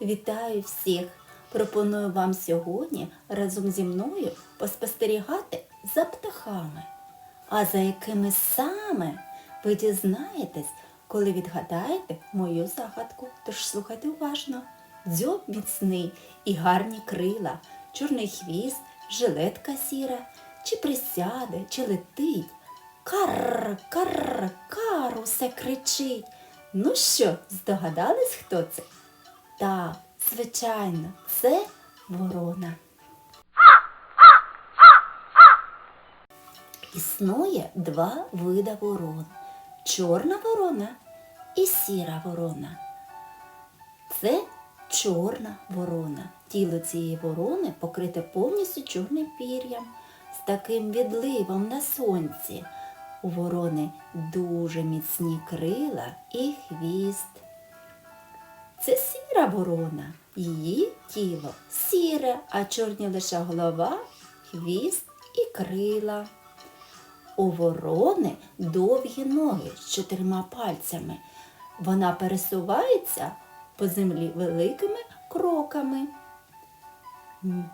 Вітаю всіх! Пропоную вам сьогодні разом зі мною поспостерігати за птахами. А за якими саме ви дізнаєтесь, коли відгадаєте мою загадку. Тож слухайте уважно. Дзьоб міцний і гарні крила, чорний хвіст, жилетка сіра, чи присяде, чи летить. Карр, карр, кар усе кричить. Ну що, здогадались, хто це? Так, звичайно, це ворона. Існує два вида ворон. Чорна ворона і сіра ворона. Це чорна ворона. Тіло цієї ворони покрите повністю чорним пір'ям з таким відливом на сонці. У ворони дуже міцні крила і хвіст. Це сіра ворона. Її тіло сіре, а чорні лише голова, хвіст і крила. У ворони довгі ноги з чотирма пальцями. Вона пересувається по землі великими кроками.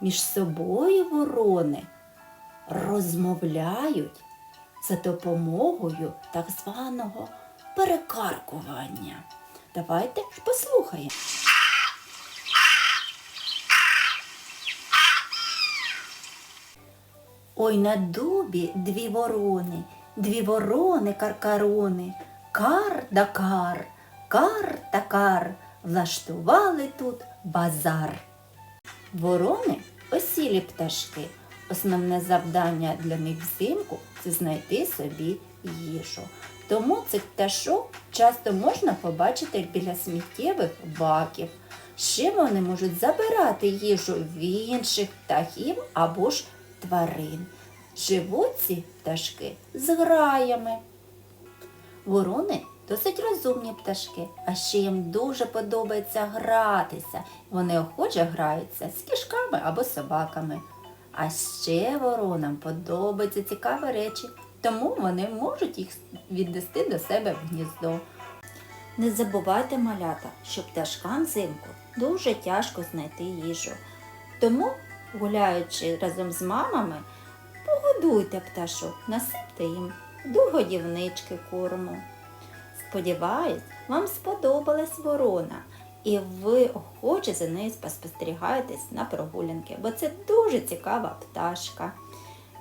Між собою ворони розмовляють за допомогою так званого перекаркування. Давайте ж послухаємо. Ой на дубі дві ворони, дві ворони каркарони, кар да кар, кар та кар, влаштували тут базар. Ворони осілі пташки. Основне завдання для них взимку це знайти собі їжу. Тому цих пташок часто можна побачити біля сміттєвих баків. Ще вони можуть забирати їжу в інших птахів або ж тварин. Живуть ці пташки з граями. Ворони досить розумні пташки, а ще їм дуже подобається гратися. Вони охоче граються з кішками або собаками. А ще воронам подобаються цікаві речі, тому вони можуть їх віднести до себе в гніздо. Не забувайте, малята, що пташкам взимку дуже тяжко знайти їжу. Тому, гуляючи разом з мамами, погодуйте пташок, насипте їм до годівнички корму. Сподіваюсь, вам сподобалась ворона, і ви охоче за нею спостерігаєтесь на прогулянки, бо це дуже цікава пташка.